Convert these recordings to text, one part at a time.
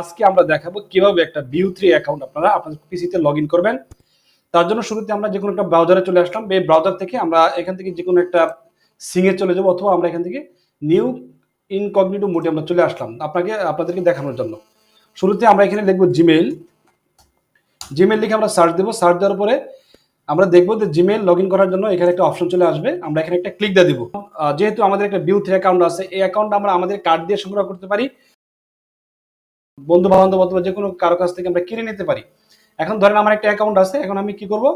আজকে আমরা দেখাবো কীভাবে একটা ভিউ থ্রি অ্যাকাউন্ট আপনারা আপনাদের পিসিতে লগ ইন করবেন। তার জন্য শুরুতে আমরা যে কোনো একটা ব্রাউজারে চলে আসলাম। এই ব্রাউজার থেকে আমরা এখান থেকে যে কোনো একটা সিংয়ে চলে যাব অথবা আমরা এখান থেকে নিউ ইনকগনিটো মোডে আমরা চলে আসলাম আপনাকে, আপনাদেরকে দেখানোর জন্য। শুরুতে আমরা এখানে লিখব জিমেইল জিমেইল লিখে আমরা সার্চ দেবো। সার্চ দেওয়ার পরে আমরা দেখব যে জিমেইল লগ করার জন্য এখানে একটা অপশন চলে আসবে। আমরা এখানে একটা ক্লিক দিয়ে দেবো। যেহেতু আমাদের একটা ভিউ থ্রি অ্যাকাউন্ট আছে, এই অ্যাকাউন্ট আমরা আমাদের কার্ড দিয়ে সংগ্রহ করতে পারি। বন্ধু বান্ধব অথবা যে কোনো কারও কাছ থেকে আমরা কিনে নিতে পারি। এখন ধরেন আমার একটা অ্যাকাউন্ট আছে, এখন আমি কি করব?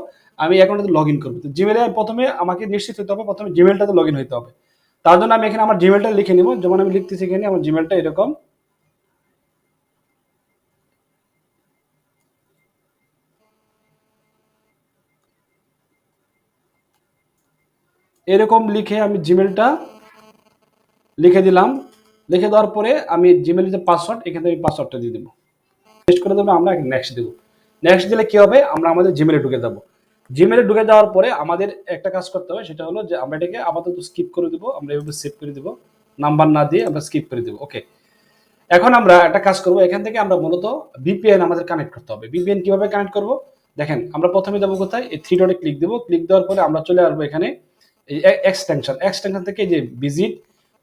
আমি অ্যাকাউন্টে লগ ইন করব। তো জিমেলে প্রথমে আমাকে নিশ্চিত হতে হবে, প্রথমে জিমেলটাতে লগ ইন হতে হবে। তার জন্য আমি এখানে আমার জিমেলটা লিখে নিব। যেমন আমি লিখতেছি এখানে আমার জিমেলটা এরকম। এরকম লিখে আমি জিমেলটা লিখে দিলাম। লিখে দেওয়ার পরে আমি জিমেলের যে পাসওয়ার্ড এখান থেকে পাসওয়ার্ডটা দিয়ে দেবো। টেস্ট করে দেবো, আমরা নেক্সট দেবো। নেক্সট দিলে কি হবে? আমরা আমাদের জিমেলে ঢুকে যাব। জিমেলে ঢুকে যাওয়ার পরে আমাদের একটা কাজ করতে হবে, সেটা হলো যে আমরা এটাকে আপাতত স্কিপ করে দেবো, আমরা এভাবে সেভ করে দেবো। নাম্বার না দিয়ে আমরা স্কিপ করে দেবো ওকে এখন আমরা একটা কাজ করব, এখান থেকে আমরা মূলত ভিপিএন আমাদের কানেক্ট করতে হবে। বিপিএন কীভাবে কানেক্ট করব? দেখেন, আমরা প্রথমে যাব কোথায়? এই থ্রি ডটে ক্লিক দেবো। ক্লিক দেওয়ার পরে আমরা চলে আসব এখানে এক্সটেনশন এক্সটেনশন থেকে যে ভিজিট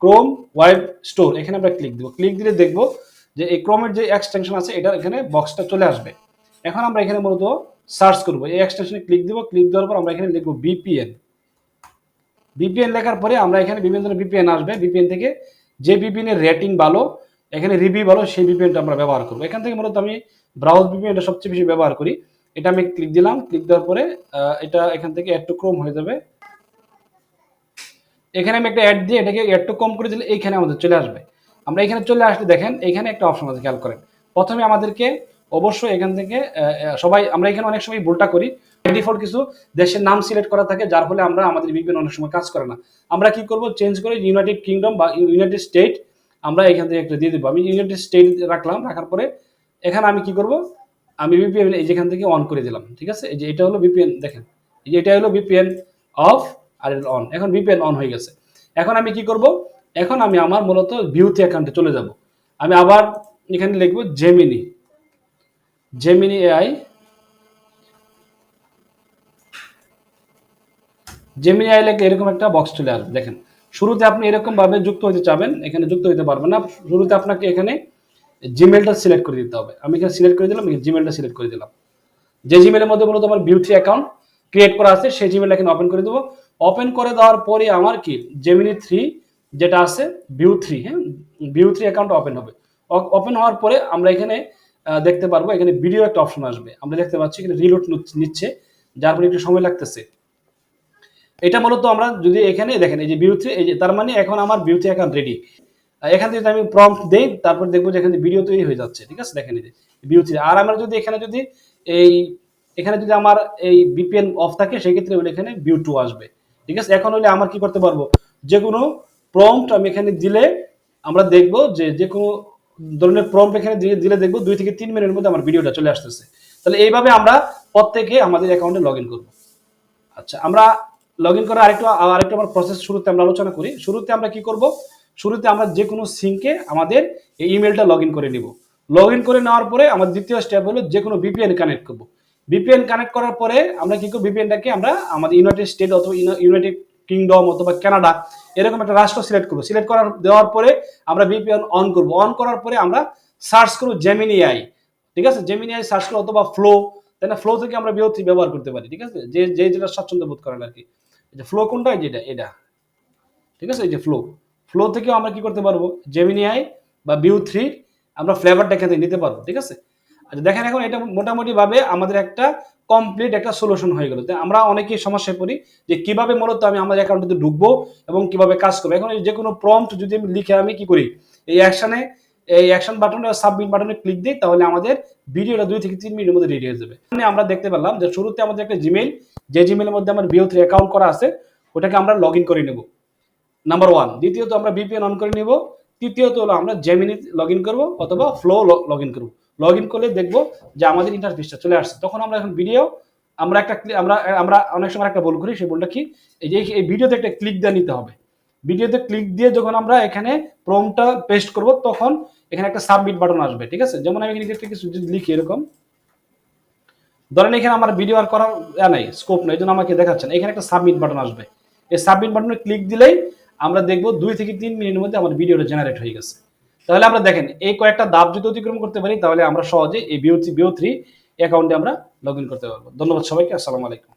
ক্রোম ওয়েব স্টোর এখানে আমরা ক্লিক দেবো। ক্লিক দিলে দেখব যে এই ক্রোমের যে এক্সটেনশন আছে এটা এখানে বক্সটা চলে আসবে। এখন আমরা এখানে মূলত সার্চ করব। এই এক্সটেনশনে ক্লিক দেবো। ক্লিক দেওয়ার পর আমরা এখানে লিখব বিপিএন বিপিএন লেখার পরে আমরা এখানে বিভিন্ন ধরনের বিপিএন আসবে। বিপিএন থেকে যে বিপিএন এর রেটিং ভালো, এখানে রিভিউ ভালো, সেই বিপিএনটা আমরা ব্যবহার করব। এখান থেকে মূলত আমি ব্রাউজ বিপিএনটা সবচেয়ে বেশি ব্যবহার করি। এটা আমি ক্লিক দিলাম। ক্লিক দেওয়ার পরে এটা এখান থেকে একটু ক্রোম হয়ে যাবে। এখানে আমি একটা অ্যাড দিয়ে এটাকে একটু কম করে দিলে এইখানে আমাদের চলে আসবে। আমরা এখানে চলে আসলে দেখেন, এখানে একটা অপশন আছে, খেয়াল করেন। প্রথমে আমাদেরকে অবশ্যই এখান থেকে সবাই, আমরা এখানে অনেক সময় ভুলটা করি। ডিফল্ট কিছু দেশের নাম সিলেক্ট করা থাকে, যার ফলে আমরা আমাদের বিপিএন অনেক সময় কাজ করে না। আমরা কি করব? চেঞ্জ করে ইউনাইটেড কিংডম বা ইউনাইটেড স্টেট আমরা এখান থেকে একটা দিয়ে দেবো। আমি ইউনাইটেড স্টেট রাখলাম, রাখার পরে এখানে আমি কি করব? আমি বিপিএন এই যেখান থেকে অন করে দিলাম, ঠিক আছে? এই যে এটা হলো বিপিএন দেখেন। এই যে এটা হলো বিপিএন অফ আর এটা অন এখন ভিপিএন অন হয়ে গেছে। এখন আমি কি করব? এখন আমি আমার মূলত ভিউতে অ্যাকাউন্টে চলে যাব। আমি আবার এখানে লিখব Gemini Gemini AI Gemini AI লেখে এরকম একটা বক্স চলে আসবে। দেখেন, শুরুতে আপনি এরকম ভাবে যুক্ত হতে চাবেন, এখানে যুক্ত হতে পারবেন না। শুরুতে আপনাকে এখানে জিমেলটা সিলেক্ট করে দিতে হবে। আমি এখানে সিলেক্ট করে দিলাম জিমেলটা সিলেক্ট করে দিলাম। যে জিমেলের মধ্যে মূলত আমার বিউটি অ্যাকাউন্ট ক্রিয়েট করা আছে, সেই জিমেল এখানে ওপেন করে দেবো। ওপেন করে দেওয়ার পরে আমার কি? জেমিনি থ্রি যেটা আছে ভিউ থ্রি হ্যাঁ? ভিউ থ্রি অ্যাকাউন্ট ওপেন হবে। ওপেন হওয়ার পরে আমরা এখানে দেখতে পারব, এখানে ভিডিও একটা অপশন আসবে। আমরা দেখতে পাচ্ছি এখানে রিলোড নিচ্ছে, যার ফলে একটু সময় লাগতেছে। এটা মূলত আমরা যদি এখানে দেখেন, এই যে ভিউ থ্রি এই যে তার মানে এখন আমার ভিউ থ্রি অ্যাকাউন্ট রেডি এখান থেকে যদি আমি প্রম্পট দেই, তারপর দেখব যে এখানে ভিডিও তৈরি হয়ে যাচ্ছে, ঠিক আছে? দেখেন এই যে ভিউ থ্রি আর আমরা যদি এখানে যদি এই, এখানে যদি আমার এই বিপিএন অফ থাকে, সেক্ষেত্রে এখানে ভিউ টু আসবে। ঠিক আছে? এখন হলে আমার কি করতে পারব? যে কোনো প্রম্পট আমি এখানে দিলে আমরা দেখব যে যে কোনো ধরনের প্রম্পট এখানে দিয়ে দিলে দেখব দুই থেকে তিন মিনিটের মধ্যে আমার ভিডিওটা চলে আসতেছে। তাহলে এইভাবে আমরা প্রত্যেকে আমাদের অ্যাকাউন্টে লগ ইন করব। আচ্ছা আমরা লগ ইন করার আরেকটু আরেকটু আমার প্রসেস শুরুতে আমরা আলোচনা করি। শুরুতে আমরা কি করব? শুরুতে আমরা যে কোনো সিঙ্কে আমাদের এই ইমেলটা লগ ইন করে নিব। লগ ইন করে নেওয়ার পরে আমার দ্বিতীয় স্টেপ হলো যে কোনো বিপিএন কানেক্ট করব। বিপিএন কানেক্ট করার পরে আমরা কি করব? বিপিএনটাকে আমরা আমাদের ইউনাইটেড স্টেট অথবা ইউনাইটেড কিংডম অথবা কানাডা এরকম একটা রাষ্ট্র সিলেক্ট করব। সিলেক্ট করার, দেওয়ার পরে আমরা বিপিএন অন করব। অন করার পরে আমরা সার্চ করব জেমিনি আই ঠিক আছে? জেমিনি আই সার্চ করব অথবা ফ্লো তাই না? ফ্লো থেকে আমরা বিও ব্যবহার করতে পারি, ঠিক আছে? যে যে যেটা স্বাচ্ছন্দ্য বোধ করেন আর কি যে ফ্লো কোনটা? এই যে এটা ঠিক আছে? এই যে ফ্লো ফ্লো থেকেও আমরা কি করতে পারব? জেমিনি আই বা বিউ থ্রি আমরা ফ্লেভারটা থেকে নিতে পারব, ঠিক আছে? আচ্ছা দেখেন এখন এটা মোটামুটি ভাবে আমাদের একটা কমপ্লিট একটা সলিউশন হয়ে গেল। আমরা অনেকেই সমস্যায় পড়ি যে কীভাবে মূলত আমি আমার অ্যাকাউন্টে ঢুকবো এবং কীভাবে কাজ করব। এখন যে কোনো প্রম্পট যদি আমি লিখে আমি কি করি? এই অ্যাকশনে এই অ্যাকশন বাটনে সাবমিট বাটনে ক্লিক দিই, তাহলে আমাদের ভিডিওটা দুই থেকে তিন মিনিটের মধ্যে রেডি হয়ে যাবে। এখানে আমরা দেখতে পেলাম যে শুরুতে আমাদের একটা জিমেইল যে জিমেইলের মধ্যে আমার বিও থ্রি অ্যাকাউন্ট করা আছে, ওটাকে আমরা লগ ইন করে নেব। নাম্বার ওয়ান দ্বিতীয়ত আমরা বিপিএন অন করে নিব, তৃতীয়ত হলো আমরা জেমিনি লগ ইন করব অথবা ফ্লো লগ ইন করব। লগ ইন করলে দেখব যে আমাদের ইন্টারফেসটা চলে আসছে। তখন আমরা এখন ভিডিও আমরা একটা আমরা আমরা অনেক সময় একটা ভুল করি, সেই ভুলটা কি? এই যে এই ভিডিওতে একটা ক্লিক দিয়ে নিতে হবে। ভিডিওতে ক্লিক দিয়ে যখন আমরা এখানে প্রমটা পেস্ট করব, তখন এখানে একটা সাবমিট বাটন আসবে, ঠিক আছে? যেমন আমি এখানে একটা কিছু লিখি এরকম। ধরেন এখানে আমার ভিডিও আর করার নাই স্কোপ নাই, এই জন্য আমাকে দেখাচ্ছেন এখানে একটা সাবমিট বাটন আসবে। এই সাবমিট বাটনে ক্লিক দিলেই আমরা দেখব দুই থেকে তিন মিনিটের মধ্যে আমার ভিডিওটা জেনারেট হয়ে গেছে। তাহলে আমরা দেখেন, এই কয়েকটা ধাপ যদি অতিক্রম করতে পারি, তাহলে আমরা সহজে এই বিও থ্রি বিও থ্রি অ্যাকাউন্টে আমরা লগ করতে পারব। ধন্যবাদ সবাইকে, আসসালামু আলাইকুম।